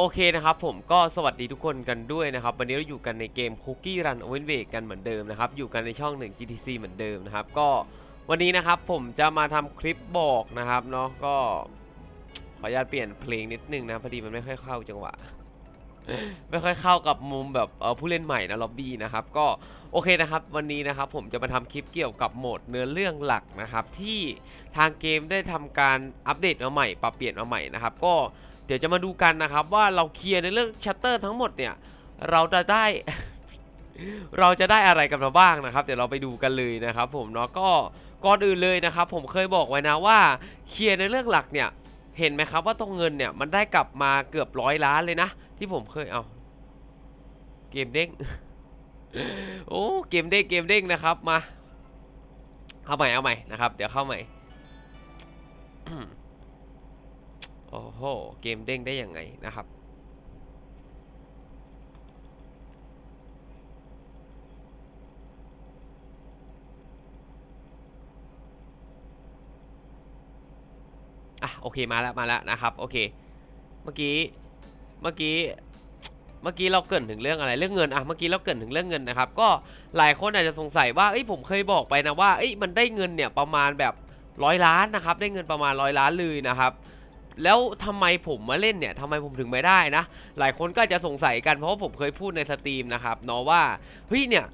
โอเคนะครับผมก็สวัสดีทุกคนกันด้วยนะครับ วันนี้เราอยู่กันในเกม Cookie Run Oven w a k กันเหมือนเดิมนะครับ อยู่กันในช่อง 1 GTC เหมือนเดิมนะครับ ก็วันนี้นะครับผมจะมาทำคลิปบอกนะครับเนาะก็ขออนุญาตเปลี่ยนเพลงนิดนึงนะพอดีมันไม่ค่อยเข้าจังหวะ ไม่ค่อยเข้ากับมุมแบบผู้เล่นใหม่นะล็อบบี้นะครับก็โอเคนะครับ วันนี้นะครับผมจะมาทำคลิปเกี่ยวกับโหมดเนื้อเรื่องหลักนะครับ ที่ทางเกมได้ทำการอัปเดตมาใหม่ปรับเปลี่ยนมาใหม่นะครับ ก็ เดี๋ยวจะมาดูกันนะครับว่าเราเคลียร์ในเรื่องชัตเตอร์ทั้งหมดเนี่ย เราจะได้ เราจะได้อะไรกันมาบ้างนะครับ เดี๋ยวเราไปดูกันเลยนะครับ ผมเนาะก็ก่อนอื่นเลยนะครับ ผมเคยบอกไว้นะว่าเคลียร์ในเรื่องหลักเนี่ย เห็นไหมครับว่าตรงเงินเนี่ยมันได้กลับมาเกือบร้อยล้านเลยนะ ที่ผมเคยเอาเกมเด้งโอ้เกมเด้งเกมเด้งนะครับมาเอาใหม่เอาใหม่นะครับ เดี๋ยวเข้าใหม่ โอ้โห เกมเด้งได้ยังไงนะครับ อะ โอเคมาแล้วมาแล้วนะครับ โอเค เมื่อกี้ เมื่อกี้เมื่อกี้เราเกินถึงเรื่องอะไรเรื่องเงินอะเมื่อกี้เราเกินถึงเรื่องเงินนะครับก็หลายคนอาจจะสงสัยว่าเอ้ยผมเคยบอกไปนะว่าเอ้ยมันได้เงินเนี่ยประมาณแบบร้อยล้านนะครับได้เงินประมาณร้อยล้านเลยนะครับ แล้วทำไมผมมาเล่นเนี่ยทำไมผมถึงไม่ได้นะ หลายคนก็จจะสงสัยกันเพราะว่าผมเคยพูดในสตรีมนะครับเนาะว่าเฮ้ยเนี่ย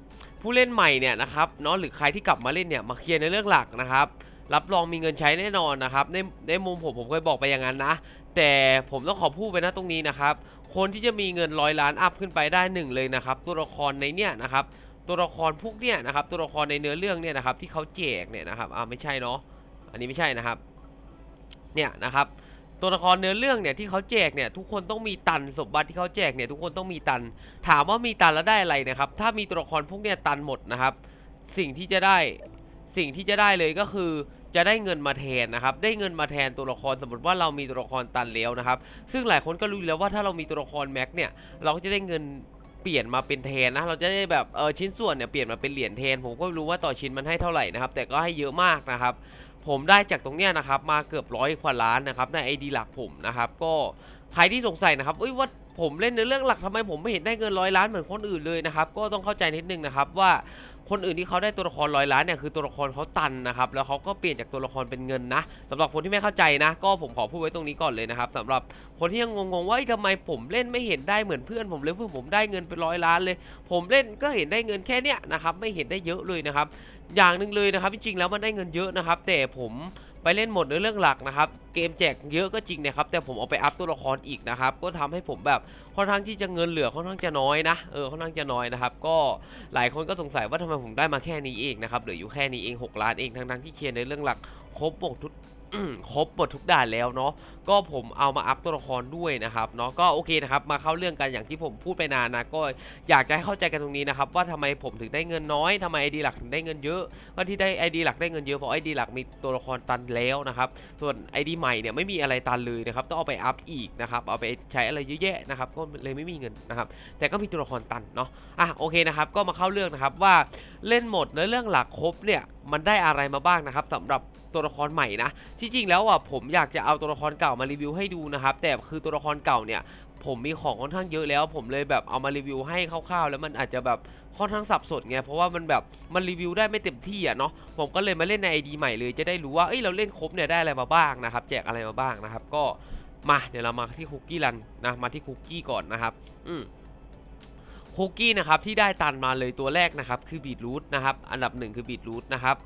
ผู้เล่นใหม่เนี่ยนะครับเนาะหรือใครที่กลับมาเล่นเนี่ยมาเคลียร์ในเรื่องหลักนะครับรับรองมีเงินใช้แน่นอนนะครับในในมุมผมผมเคยบอกไปอย่างนั้นนะ แต่ผมต้องขอพูดไปนะตรงนี้นะครับ คนที่จะมีเงินร้อยล้านอัพขึ้นไปได้หนึ่งเลยนะครับ ตัวละครในเนี่ยนะครับ ตัวละครพวกเนี่ยนะครับ ตัวละครในเนื้อเรื่องเนี่ยนะครับ ที่เขาแจกเนี่ยนะครับอ่าไม่ใช่เนาะอันนี้ไม่ใช่นะครับ เนี่ยนะครับ ตัวละครเนื้อเรื่องเนี่ยที่เขาแจกเนี่ยทุกคนต้องมีตันสมบัติที่เขาแจกเนี่ยทุกคนต้องมีตัน ถามว่ามีตันแล้วได้อะไรนะครับ ถ้ามีตัวละครพวกเนี่ยตันหมดนะครับ สิ่งที่จะได้สิ่งที่จะได้เลยก็คือจะได้เงินมาแทนนะครับ ได้เงินมาแทนตัวละครสมมติว่าเรามีตัวละครตันแล้วนะครับ ซึ่งหลายคนก็รู้อยู่แล้วว่าถ้าเรามีตัวละครแม็กเนี่ยเราก็จะได้เงินเปลี่ยนมาเป็นแทนนะ เราจะได้แบบเออชิ้นส่วนเนี่ยเปลี่ยนมาเป็นเหรียญแทน ผมก็รู้ว่าต่อชิ้นมันให้เท่าไหร่นะครับ แต่ก็ให้เยอะมากนะครับ ผมได้จากตรงเนี้ยนะครับมาเกือบร้อยกว่าล้านนะครับในไอดีหลักผมนะครับก็ใครที่สงสัยนะครับเอ้ยว่าผมเล่นในเรื่องหลักทำไมผมไม่เห็นได้เงินร้อยล้านเหมือนคนอื่นเลยนะครับก็ต้องเข้าใจนิดนึงนะครับว่า คนอื่นที่เขาได้ตัวละครร้อยล้านเนี่ยคือตัวละครเขาตันนะครับแล้วเขาก็เปลี่ยนจากตัวละครเป็นเงินนะสำหรับคนที่ไม่เข้าใจนะ ก็ผมขอพูดไว้ตรงนี้ก่อนเลยนะครับสำหรับคนที่ยังงงๆว่าทำไมผมเล่นไม่เห็นได้เหมือนเพื่อนผมเลยเพื่อนผมได้เงินเป็นร้อยล้านเลย ผมเล่นก็เห็นได้เงินแค่เนี้ยนะครับไม่เห็นได้เยอะเลยนะครับอย่างหนึ่งเลยนะครับจริงๆแล้วมันได้เงินเยอะนะครับแต่ผม ไปเล่นหมดในเรื่องหลักนะครับ เกมแจกเยอะก็จริงนะครับ แต่ผมเอาไปอัพตัวละครอีกนะครับ ก็ทำให้ผมแบบค่อนข้างที่จะเงินเหลือค่อนข้างจะน้อยนะ เออ ค่อนข้างจะน้อยนะครับ ก็หลายคนก็สงสัยว่าทำไมผมได้มาแค่นี้เองนะครับ เหลืออยู่แค่นี้เอง 6 ล้านเอง ทั้งๆที่เคลียร์ในเรื่องหลักครบหมดทุก ครบหมดทุกด่านแล้วเนาะก็ผมเอามาอัพตัวละครด้วยนะครับเนาะก็โอเคนะครับมาเข้าเรื่องกันอย่างที่ผมพูดไปนานนะก็อยากจะให้เข้าใจกันตรงนี้นะครับว่าทำไมผมถึงได้เงินน้อยทำไมไอดีหลักถึงได้เงินเยอะ ก็ที่ได้ ID หลักได้เงินเยอะเพราะ ID หลักมีตัวละครตันแล้วนะครับส่วน ID ใหม่เนี่ยไม่มีอะไรตันเลยนะครับต้องเอาไปอัพอีกนะครับเอาไปใช้อะไรเยอะแยะนะครับก็เลยไม่มีเงินนะครับแต่ก็มีตัวละครตันเนาะอะโอเคนะครับก็มาเข้าเรื่องนะครับว่าเล่นหมดในเรื่องหลักครบเนี่ย มันได้อะไรมาบ้างนะครับสำหรับตัวละครใหม่นะที่จริงแล้วอะผมอยากจะเอาตัวละครเก่ามารีวิวให้ดูนะครับแต่คือตัวละครเก่าเนี่ยผมมีของค่อนข้างเยอะแล้ว ผมเลยแบบเอามารีวิวให้คร่าวๆ แล้วมันอาจจะแบบค่อนข้างสับสนไงเพราะว่ามันแบบมันรีวิวได้ไม่เต็มที่อะเนาะผมก็เลยมาเล่นใน ID ใหม่เลยจะได้รู้ว่าเอ้ยเราเล่นครบเนี่ยได้อะไรมาบ้างนะครับแจกอะไรมาบ้างนะครับ ก็มาเดี๋ยวเรามาที่คุกกี้รันนะมาที่คุกกี้ก่อนนะครับ อืม คุกกี้นะครับที่ได้ตันมาเลยตัวแรกนะครับคือบีทรูทนะครับอันดับหนึ่งคือบีทรูทนะครับ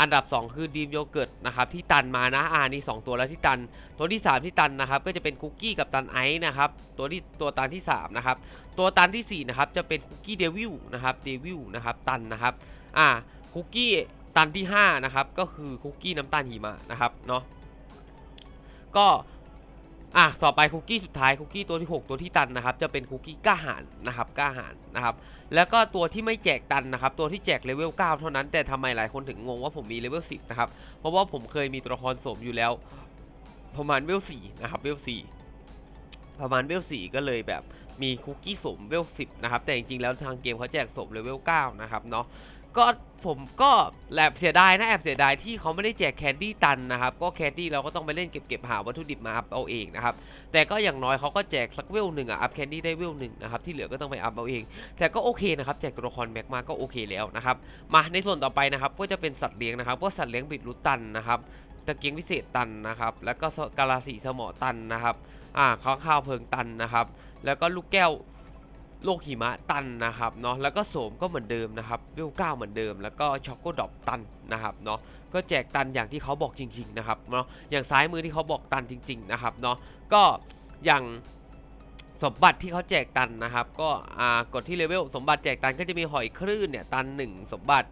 อันดับ 2 คือดีมโยเกิร์ตนะครับที่ตันมานะอ่านี่2ตัวแล้วที่ตัน ตัวที่ 3 ที่ตันนะครับก็จะเป็นคุกกี้กับตันไอซ์นะครับตัวที่ตัวตันที่3นะครับตัวตันที่4นะครับจะเป็นคุกกี้เดวิลนะครับเดวิลนะครับตันนะครับอ่าคุกกี้ตันที่5นะครับก็คือคุกกี้น้ำตาลหิมะนะครับเนาะก็ อะต่อไปคุกกี้สุดท้ายคุกกี้ตัวที่ 6 ตัวที่ตันนะครับ จะเป็นคุกกี้กล้าหาญนะครับกล้าหาญนะครับ แล้วก็ตัวที่ไม่แจกตันนะครับ ตัวที่แจกเลเวล9เท่านั้น แต่ทำไมหลายคนถึงงงว่าผมมีเลเวล10นะครับ เพราะว่าผมเคยมีตัวละครสมอยู่แล้วประมาณเวล4นะครับเวล4ประมาณเวล4ก็เลยแบบมีคุกกี้สมเวล10นะครับแต่จริงๆแล้วทางเกมเขาแจกสมเลเวล9นะครับเนาะ ก็ผมก็แอบเสียดายนะแอบเสียดายที่เขาไม่ได้แจกแคนดี้ตันนะครับก็แคนดี้เราก็ต้องไปเล่นเก็บเก็บหาวัตถุดิบมาอัพเอาเองนะครับแต่ก็อย่างน้อยเขาก็แจกสักเวลหนึ่งอะอัพแคนดี้ได้เวลหนึ่งนะครับที่เหลือก็ต้องไปอัพเอาเอง แต่ก็โอเคนะครับแจกตัวละครแม็กมาก็โอเคแล้วนะครับมาในส่วนต่อไปนะครับก็จะเป็นสัตว์เลี้ยงนะครับก็สัตว์เลี้ยงบิดรุตันนะครับตะเกียงวิเศษตันนะครับแล้วก็กาลาสีสมอตันนะครับอ่าข้าวข้าวเพิงตันนะครับแล้วก็ลูกแก้ว โลกหิมะตันนะครับเนาะแล้วก็โสมก็เหมือนเดิมนะครับเวลเก้าเหมือนเดิม แล้วก็ช็อกโกดอปตันนะครับเนาะก็แจกตันอย่างที่เขาบอกจริง ๆนะครับเนาะอย่างซ้ายมือที่เขาบอกตันจริง ๆนะครับเนาะก็อย่างสมบัติที่เขาแจกตันนะครับ ก็อ่ากดที่เลเวลสมบัติแจกตันก็จะมีหอยคลื่นเนี่ยตันหนึ่งสมบัติ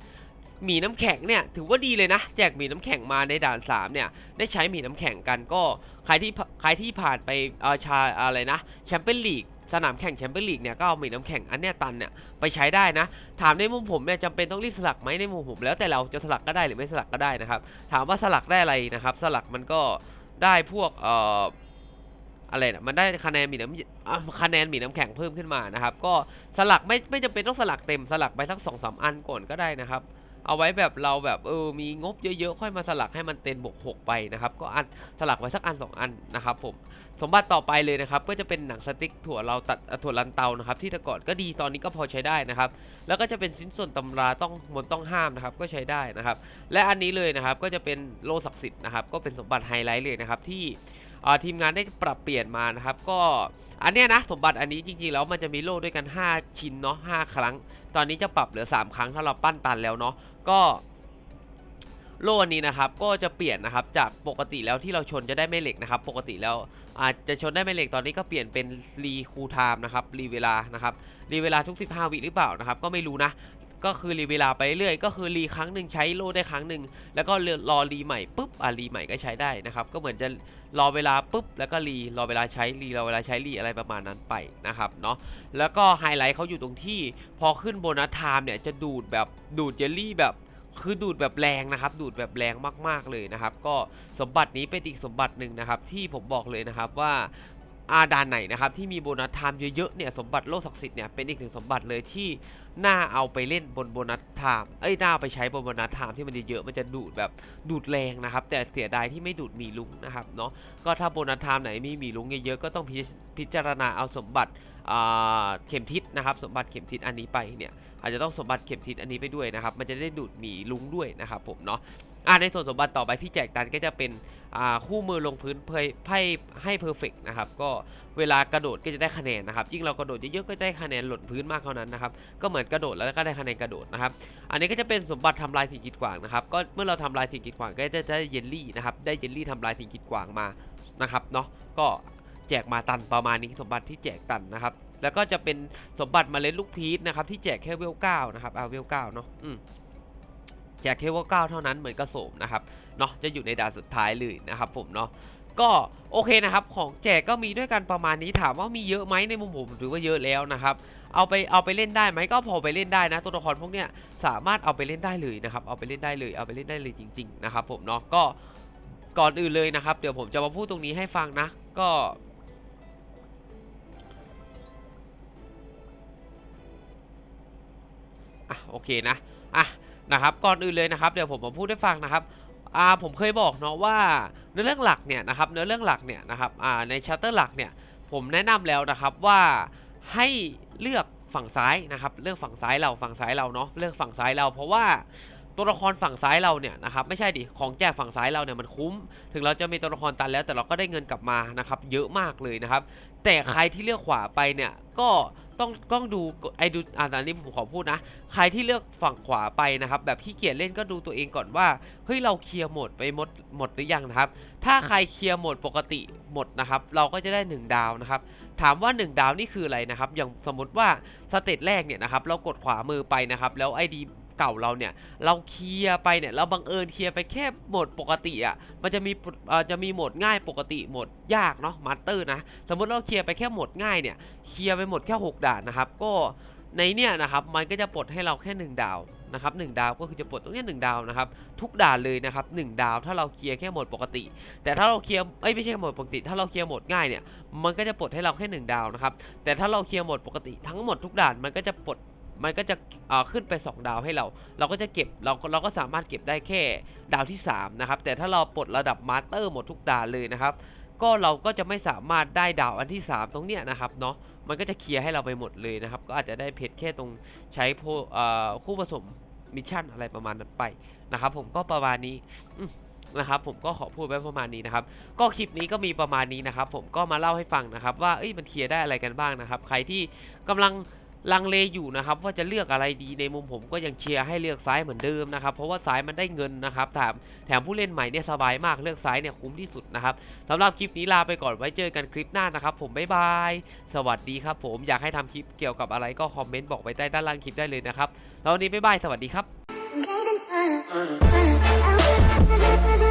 หมีน้ำแข็งเนี่ยถือว่าดีเลยนะ แจกหมีน้ำแข็งมาในด่านสามเนี่ย ได้ใช้หมีน้ำแข็งกันก็ใครที่ใครที่ผ่านไปออชาอะไรนะแชมเปี้ยนลีก สนามแข่งแชมเปี้ยนลีกเนี่ยก็เอาหมีน้ำแข็งอันเนี้ยตันเนี่ยไปใช้ได้นะ ถามในมุมผมเนี่ยจำเป็นต้องรีบสลักไหมในมุมผม แล้วแต่เราจะสลักก็ได้หรือไม่สลักก็ได้นะครับ ถามว่าสลักได้อะไรนะครับ สลักมันก็ได้พวกเอ่ออะไรนะมันได้คะแนนหมีน้ำคะแนนหมีน้ำแข็งเพิ่มขึ้นมานะครับ ก็สลักไม่ไม่จำเป็นต้องสลักเต็มสลักไปสักสองสามอันก่อนก็ได้นะครับ เอาไว้แบบเราแบบเออมีงบเยอะๆ ค่อยมาสลักให้มันเต็มบวกหกไปนะครับก็อันสลักไว้สักอันสองอันนะครับผมสมบัติต่อไปเลยนะครับก็จะเป็นหนังสติ๊กถั่วเราตัดถั่วลันเตานะครับที่ต่ก่อนก็ดีตอนนี้ก็พอใช้ได้นะครับแล้วก็จะเป็นชิ้นส่วนตำราต้องมนต์ต้องห้ามนะครับก็ใช้ได้นะครับและอันนี้เลยนะครับก็จะเป็นโลศักดิ์สิทธิ์นะครับก็เป็นสมบัติไฮไลท์เลยนะครับที่ทีมงานได้ปรับเปลี่ยนมานะครับก็อันเนี้ยนะสมบัติอันนี้จริงๆแล้วมันจะมีโล่ด้วยกัน 5 ชิ้นเนาะ5ครั้ง ตอนนี้จะปรับเหลือ 3 ครั้งถ้าเราปั้นตันแล้วเนาะ ก็โล่อันนี้นะครับก็จะเปลี่ยนนะครับจากปกติแล้วที่เราชนจะได้แม่เหล็กนะครับ ปกติแล้วอาจจะชนได้แม่เหล็กตอนนี้ก็เปลี่ยนเป็นรีคูไทม์นะครับรีเวลานะครับรีเวลาทุก 15 วิหรือเปล่านะครับ ก็ไม่รู้นะ ก็คือรีเวลาไปเรื่อยก็คือรีครั้งหนึ่งใช้โล่ได้ครั้งหนึ่งแล้วก็รอรีใหม่ปุ๊บอะรีใหม่ก็ใช้ได้นะครับก็เหมือนจะรอเวลาปุ๊บแล้วก็รีรอเวลาใช้รีรอเวลาใช้รีอะไรประมาณนั้นไปนะครับเนาะแล้วก็ไฮไลท์เขาอยู่ตรงที่พอขึ้นโบนัสไทม์เนี่ยจะดูดแบบดูดเจลลี่แบบคือดูดแบบแรงนะครับ ดูดแบบแรงมากๆเลยนะครับ ก็สมบัตินี้เป็นอีกสมบัติหนึ่งนะครับ ที่ผมบอกเลยนะครับว่า อาดานไหนนะครับที่มีโบนัสไทม์เยอะๆเนี่ยสมบัติโลกศักดิ์สิทธิ์เนี่ยเป็นอีกหนึ่งสมบัติเลยที่น่าเอาไปเล่นบนโบนัสไทม์เอ้ยน่าเอาไปใช้บนโบนัสไทม์ที่มันเยอะๆมันจะดูดแบบดูดแรงนะครับ แต่เสียดายที่ไม่ดูดมีลุงนะครับเนาะก็ถ้าโบนัสไทม์ไหนมีมีลุงเยอะๆก็ต้องพิพจารณาเอาสมบัติเข็มทิศนะครับสมบัติเข็มทิศอันนี้ไปเนี่ยอาจจะต้องสมบัติเข็มทิศอันนี้ไปด้วยนะครับมันจะได้ดูดมีลุงด้วยนะครับผมเนาะอ่าในส่วนสมบัติต่อไปที่แจกตันก็จะเป็น คู่มือลงพื้นเพยไพ่ให้เพอร์เฟกนะครับก็เวลากระโดดก็จะได้คะแนนนะครับยิ่งเรากระโดดเยอะๆก็ได้คะแนนหล่นพื้นมากเท่านั้นนะครับก็เหมือนกระโดดแล้วก็ได้คะแนนกระโดดนะครับอันนี้ก็จะเป็นสมบัติทำลายสิ่งกีดขวางนะครับก็เมื่อเราทำลายสิ่งกีดขวางก็จะได้เยลลี่นะครับได้เยลลี่ทำลายสิ่งกีดขวางมานะครับเนาะก็แจกมาตันประมาณนี้สมบัติที่แจกตันนะครับแล้วก็จะเป็นสมบัติมเมล็ดลูกพีชนะครับที่แจกแค่เวลเก้านะครับเอาเวลเก้าเนาะอืม แจกแค่เวลเก้าเท่านั้นเหมือนกระโสมนะครับเนาะจะอยู่ในด่านสุดท้ายเลยนะครับผมเนาะก็โอเคนะครับของแจกก็มีด้วยกันประมาณนี้ถามว่ามีเยอะไหมในมุมผมถือว่าเยอะแล้วนะครับเอาไปเอาไปเล่นได้ไหมก็พอไปเล่นได้นะตัวละครพวกเนี้ยสามารถเอาไปเล่นได้เลยนะครับเอาไปเล่นได้เลยเอาไปเล่นได้เลยจริง ๆ นะครับผมเนาะก็ก่อนอื่นเลยนะครับ เดี๋ยวผมจะมาพูดตรงนี้ให้ฟังนะก็อะโอเคนะอะ นะครับก่อนอื่นเลยนะครับเดี๋ยวผมมาพูดให้ฟังนะครับอ่าผมเคยบอกเนาะว่าเนื้อเรื่องหลักเนี่ยนะครับเนื้อเรื่องหลักเนี่ยนะครับอ่าในชัตเตอร์หลักเนี่ยผมแนะนำแล้วนะครับว่าให้เลือกฝั่งซ้ายนะครับเลือกฝั่งซ้ายเราฝั่งซ้ายเราเนาะเลือกฝั่งซ้ายเราเพราะว่า ตัวละครฝั่งซ้ายเราเนี่ยนะครับไม่ใช่ดิของแจกฝั่งซ้ายเราเนี่ยมันคุ้ม ถึงเราจะมีตัวละครตันแล้วแต่เราก็ได้เงินกลับมานะครับเยอะมากเลยนะครับ แต่ใครที่เลือกขวาไปเนี่ยก็ต้องต้องดูไอ้ดูอ่าอันนี้ผมขอพูดนะ ใครที่เลือกฝั่งขวาไปนะครับแบบขี้เกียจเล่นก็ดูตัวเองก่อนว่าเฮ้ยเราเคลียร์หมดไปหมดหมดหรือยังนะครับ ถ้าใครเคลียร์หมดปกติหมดนะครับ เราก็จะได้ 1 ดาวนะครับ ถามว่า 1 ดาวนี่คืออะไรนะครับ อย่างสมมติว่าสเตจแรกเนี่ยนะครับเรากดขวามือไปนะครับแล้วไอดี เก่าเราเนี่ย เราเคลียร์ไปเนี่ย เราบังเอิญเคลียร์ไปแค่โหมดปกติอะ มันจะมีจะมีโหมดง่ายปกติโหมดยากเนาะมาสเตอร์นะ สมมติเราเคลียร์ไปแค่โหมดง่ายเนี่ย เคลียร์ไปหมดแค่ 6 ด่านนะครับ ก็ในเนี่ยนะครับ มันก็จะปลดให้เราแค่ 1 ดาวนะครับหดาวก็คือจะปลดตรงนี้ยหนึ่งดาวนะครับทุกด่านเลยนะครับหดาวถ้าเราเคลียร์แค่หมดปกติ แต่ถ้าเราเคลียร์เอ้ยไม่ใช่หมดปกติ ถ้าเราเคลียร์หมดง่ายเนี่ยมันก็จะปลดให้เราแค่ 1 ดาวนะครับแต่ถ้าเราเคลียร์หมดปกติทั้งหมดทุกด่านมันก็จะปลด มันก็จะขึ้นไป 2 ดาวให้เรา เราก็จะเก็บเราก็เราก็สามารถเก็บได้แค่ดาวที่ 3 นะครับ แต่ถ้าเราปลดระดับมาสเตอร์หมดทุกดาวเลยนะครับ ก็เราก็จะไม่สามารถได้ดาวอันที่ 3 ตรงเนี้ยนะครับเนาะมันก็จะเคลียร์ให้เราไปหมดเลยนะครับ ก็อาจจะได้เพชรแค่ตรงใช้พคู่ผสมมิชชั่นอะไรประมาณนั้นไปนะครับผมก็ประมาณนี้นะครับผมก็ขอพูดไว้ประมาณนี้นะครับ ก็คลิปนี้ก็มีประมาณนี้นะครับ ผมก็มาเล่าให้ฟังนะครับ ว่าเอ้ยมันเคลียร์ได้อะไรกันบ้างนะครับ ใครที่กำลัง ลังเลอยู่นะครับว่าจะเลือกอะไรดีในมุมผมก็ยังเชียร์ให้เลือกซ้ายเหมือนเดิมนะครับเพราะว่าซ้ายมันได้เงินนะครับแถมแถมผู้เล่นใหม่เนี่ยสบายมากเลือกซ้ายเนี่ยคุ้มที่สุดนะครับสำหรับคลิปนี้ลาไปก่อนไว้เจอกันคลิปหน้านะครับผมบ๊ายบาย สวัสดีครับผมอยากให้ทำคลิปเกี่ยวกับอะไรก็คอมเมนต์บอกไว้ใต้ด้านล่างคลิปได้เลยนะครับแล้ววันนี้บ๊ายบายสวัสดีครับ